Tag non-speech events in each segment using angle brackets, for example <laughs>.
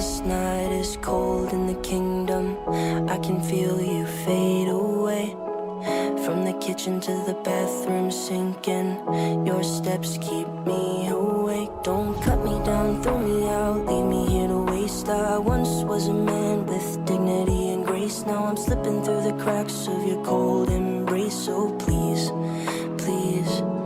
this night is cold in the kingdom. I can feel you fade away. From the kitchen to the bathroom sinking. Your steps keep me awake. Don't cut me down, throw me out, leave me here to waste. I once was a man with dignity and grace. Now I'm slipping through the cracks of your cold embrace. So please, please.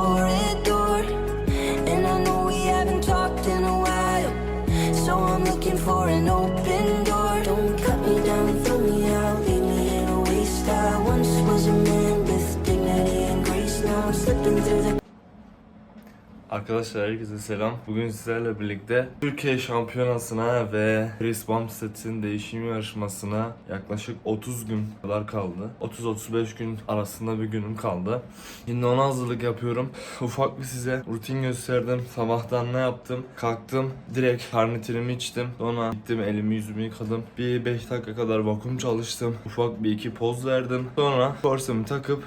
Down the Arkadaşlar herkese selam. Bugün sizlerle birlikte Türkiye Şampiyonası'na ve Chris Bumstead'in değişim yarışmasına yaklaşık 30 gün kadar kaldı. 30-35 gün arasında bir günüm kaldı. Şimdi ona hazırlık yapıyorum. Ufak bir size rutin gösterdim. Sabahtan ne yaptım? Kalktım. Direkt karnitirimi içtim. Sonra gittim elimi yüzümü yıkadım. Bir 5 dakika kadar vakum çalıştım. Ufak bir iki poz verdim. Sonra korsemi takıp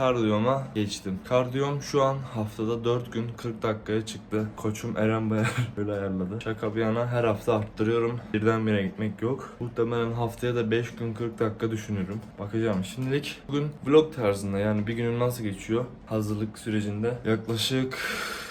kardiyoma geçtim. Kardiyom şu an haftada 4 gün 40 dakikaya çıktı. Koçum Eren Bayar <laughs> böyle ayarladı. Şaka bir yana her hafta arttırıyorum. Birdenbire gitmek yok. Muhtemelen haftaya da 5 gün 40 dakika düşünürüm. Bakacağım. Şimdilik bugün vlog tarzında yani bir günüm nasıl geçiyor hazırlık sürecinde. Yaklaşık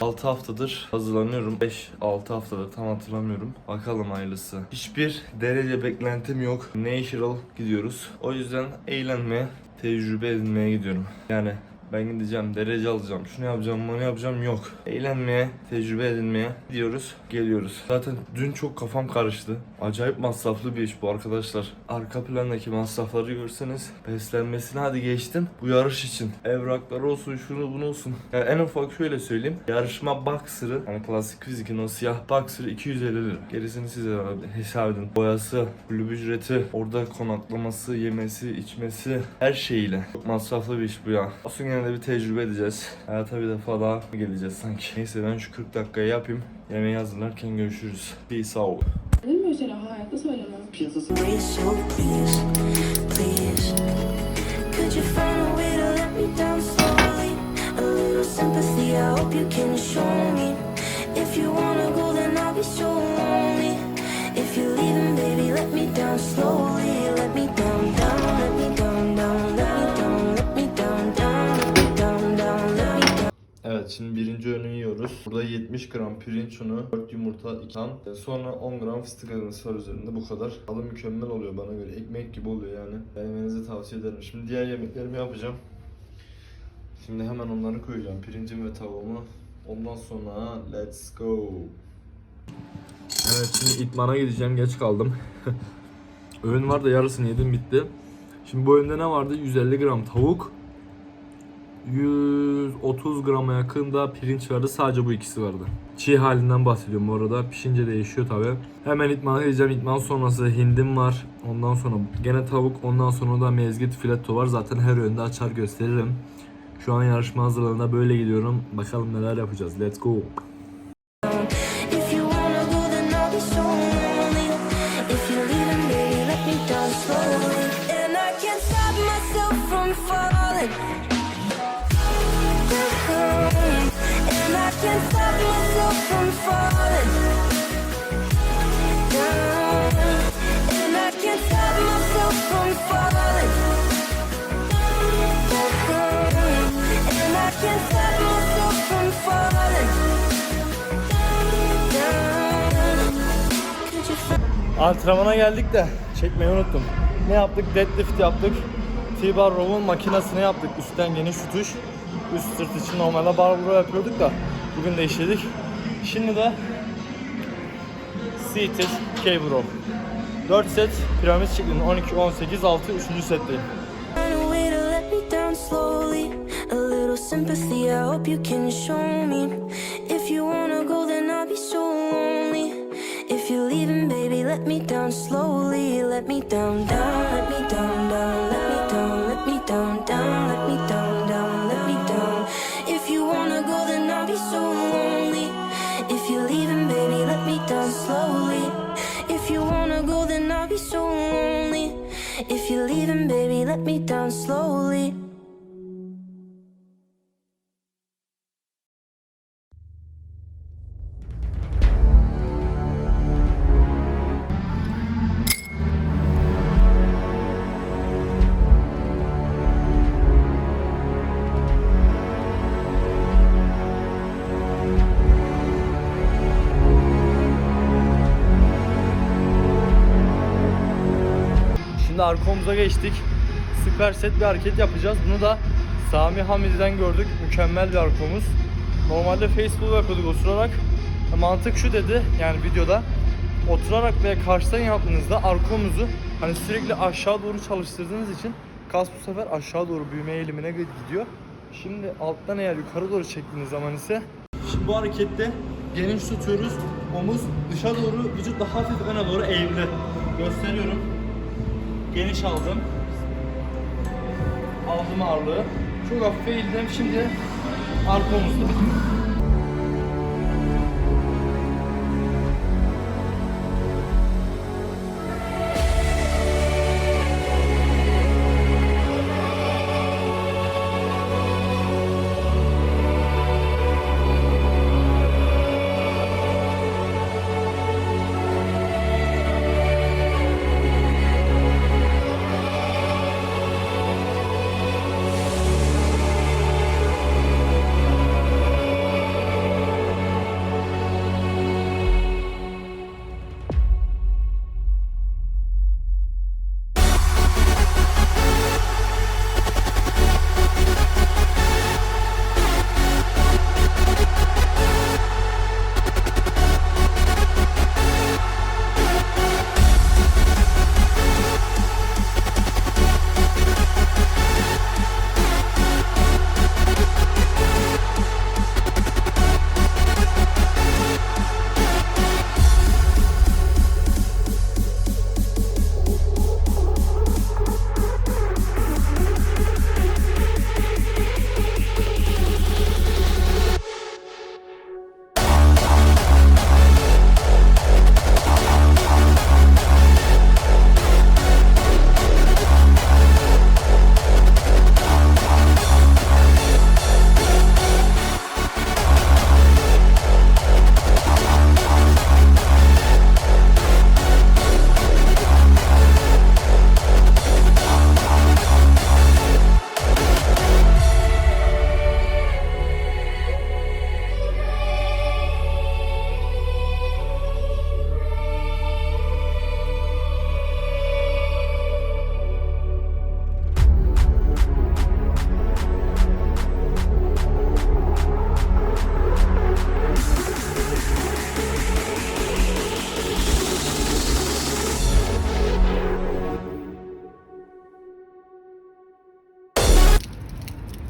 6 haftadır hazırlanıyorum. 5-6 haftadır tam hatırlamıyorum. Bakalım hayırlısı. Hiçbir derece beklentim yok. Natural gidiyoruz. O yüzden eğlenmeye tecrübe edinmeye gidiyorum. Yani ben gideceğim, derece alacağım, şunu yapacağım, bunu yapacağım yok. Eğlenmeye, tecrübe edinmeye gidiyoruz, geliyoruz. Zaten dün çok kafam karıştı. Acayip masraflı bir iş bu arkadaşlar. Arka plandaki masrafları görseniz beslenmesini hadi geçtim. Bu yarış için. Evrakları olsun, şunu bunu olsun. Yani en ufak şöyle söyleyeyim. Yarışma boxer'ı, hani klasik fizikin o siyah boxer'ı 250 lira. Gerisini size hesap edin. Boyası, kulüp ücreti, orada konaklaması, yemesi, içmesi her şeyiyle. Çok masraflı bir iş bu ya. Olsun gene de bir tecrübe edeceğiz. Hayata bir defa daha geleceğiz sanki. Neyse ben şu 40 dakikayı yapayım. Yemeği hazırlarken görüşürüz. Peace out. Değil mi mesela hayatta söylemem. Piyasası way, so please, please. Could you find a way to let me down slowly? A little sympathy, I hope you can show me. If you wanna go, then I'll be so Şimdi birinci öğünü yiyoruz. Burada 70 gram pirinç unu, 4 yumurta, 2 tam. Sonra 10 gram fıstık ezmesi var üzerinde bu kadar. Tadı mükemmel oluyor bana göre. Ekmek gibi oluyor yani. Denemenizi tavsiye ederim. Şimdi diğer yemeklerimi yapacağım. Şimdi hemen onları koyacağım. Pirincim ve tavuğumu. Ondan sonra let's go. Evet şimdi itmana gideceğim. Geç kaldım. <laughs> Öğün var da yarısını yedim bitti. Şimdi bu öğünde ne vardı? 150 gram tavuk, 130 grama yakın da pirinç vardı. Sadece bu ikisi vardı. Çiğ halinden bahsediyorum bu arada. Pişince değişiyor tabi. Hemen itmana gideceğim. İtman sonrası hindim var. Ondan sonra gene tavuk. Ondan sonra da mezgit fileto var. Zaten her yönde açar gösteririm. Şu an yarışma hazırlığında böyle gidiyorum. Bakalım neler yapacağız. Let's go. Antrenmana geldik de çekmeyi unuttum. Ne yaptık? Deadlift yaptık. T-bar row'un makinesini yaptık. Üstten geniş tutuş. Üst sırt için normalde bar yapıyorduk da bugün de işledik. Şimdi de seated row. 4 set piramit şeklinde 12 18 6 3. setteyim. Sympathy, I hope you can show me. If you wanna go, then I'll be so lonely. If you're leaving, baby, let me down slowly. Let me down, down, let me down slowly. Şimdi arka omuza geçtik. Süper set bir hareket yapacağız. Bunu da Sami Hamidi'den gördük. Mükemmel bir arka omuz. Normalde Facebook yapıyorduk oturarak. Mantık şu dedi yani videoda. Oturarak veya karşıdan yaptığınızda arka omuzu hani sürekli aşağı doğru çalıştırdığınız için kas bu sefer aşağı doğru büyüme eğilimine gidiyor. Şimdi alttan eğer yukarı doğru çektiğiniz zaman ise Şimdi bu harekette geniş tutuyoruz. Omuz dışa doğru, vücut da hafif öne doğru eğimli. Gösteriyorum. Geniş aldım. Aldım ağırlığı. Çok hafif eğildim. Şimdi arka omuzda.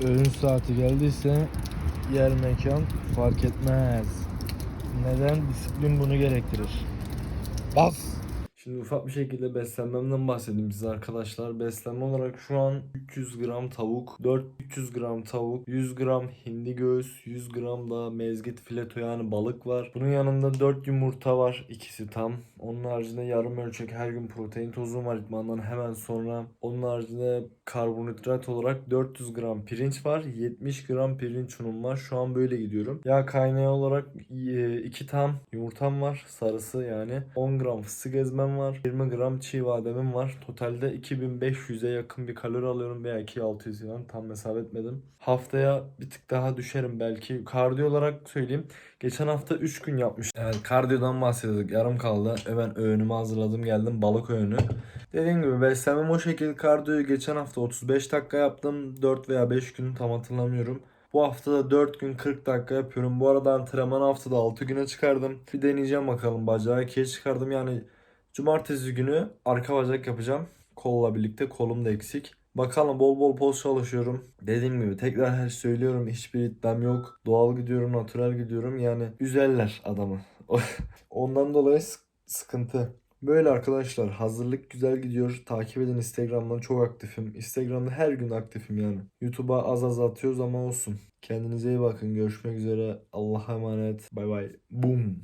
Öğün saati geldiyse yer mekan fark etmez. Neden? Disiplin bunu gerektirir. Bas! Şimdi ufak bir şekilde beslenmemden bahsedeyim size arkadaşlar. Beslenme olarak şu an 300 gram tavuk, 400 gram tavuk, 100 gram hindi göğüs, 100 gram da mezgit fileto yani balık var. Bunun yanında 4 yumurta var. ikisi tam. Onun haricinde yarım ölçek her gün protein tozum var idmandan hemen sonra. Onun haricinde karbonhidrat olarak 400 gram pirinç var. 70 gram pirinç unum var. Şu an böyle gidiyorum. Yağ kaynağı olarak 2 tam yumurtam var. Sarısı yani. 10 gram fıstık ezmem var. 20 gram çiğ bademim var. Totalde 2500'e yakın bir kalori alıyorum veya 2600 falan tam hesap etmedim. Haftaya bir tık daha düşerim belki. Kardiyo olarak söyleyeyim. Geçen hafta 3 gün yapmıştım. Evet kardiyodan bahsediyorduk. Yarım kaldı. Hemen öğünümü hazırladım geldim. Balık öğünü. Dediğim gibi beslenmem o şekilde kardiyoyu geçen hafta 35 dakika yaptım. 4 veya 5 gün tam hatırlamıyorum. Bu hafta da 4 gün 40 dakika yapıyorum. Bu arada antrenman haftada 6 güne çıkardım. Bir deneyeceğim bakalım. Bacağı 2'ye çıkardım. Yani cumartesi günü arka bacak yapacağım. Kolla birlikte kolum da eksik. Bakalım bol bol poz çalışıyorum. Dediğim gibi tekrar her söylüyorum hiçbir iddiam yok. Doğal gidiyorum, natural gidiyorum. Yani üzerler adamı. <laughs> Ondan dolayı sık- sıkıntı. Böyle arkadaşlar hazırlık güzel gidiyor. Takip edin Instagram'dan çok aktifim. Instagram'da her gün aktifim yani. YouTube'a az az atıyoruz ama olsun. Kendinize iyi bakın. Görüşmek üzere. Allah'a emanet. Bay bay. Boom.